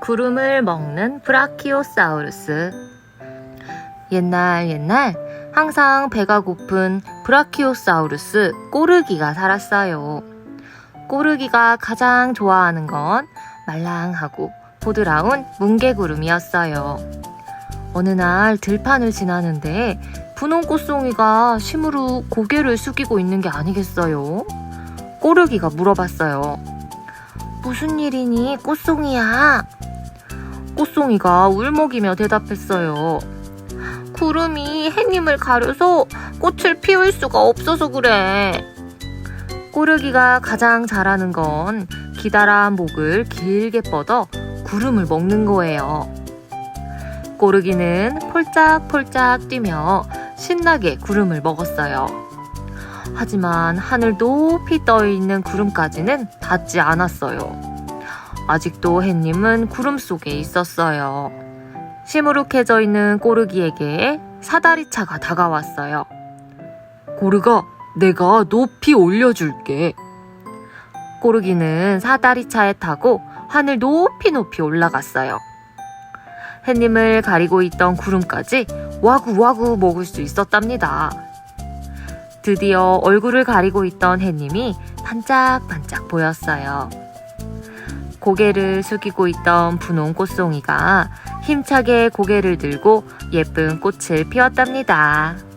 구름을 먹는 브라키오사우루스. 옛날 옛날 항상 배가 고픈 브라키오사우루스 꼬르기가 살았어요. 꼬르기가 가장 좋아하는 건 말랑하고 보드라운 뭉게구름이었어요. 어느 날 들판을 지나는데 분홍 꽃송이가 심으로 고개를 숙이고 있는 게 아니겠어요? 꼬르기가 물어봤어요. 무슨 일이니, 꽃송이야? 꽃송이가 울먹이며 대답했어요. 구름이 해님을 가려서 꽃을 피울 수가 없어서 그래. 꼬르기가 가장 잘하는 건 기다란 목을 길게 뻗어 구름을 먹는 거예요. 꼬르기는 폴짝폴짝 뛰며 신나게 구름을 먹었어요. 하지만 하늘 높이 떠 있는 구름까지는 닿지 않았어요. 아직도 햇님은 구름 속에 있었어요. 시무룩해져 있는 꼬르기에게 사다리차가 다가왔어요. 꼬르가 내가 높이 올려줄게. 꼬르기는 사다리차에 타고 하늘 높이 높이 올라갔어요. 햇님을 가리고 있던 구름까지 와구와구 먹을 수 있었답니다. 드디어 얼굴을 가리고 있던 햇님이 반짝반짝 보였어요. 고개를 숙이고 있던 분홍 꽃송이가 힘차게 고개를 들고 예쁜 꽃을 피웠답니다.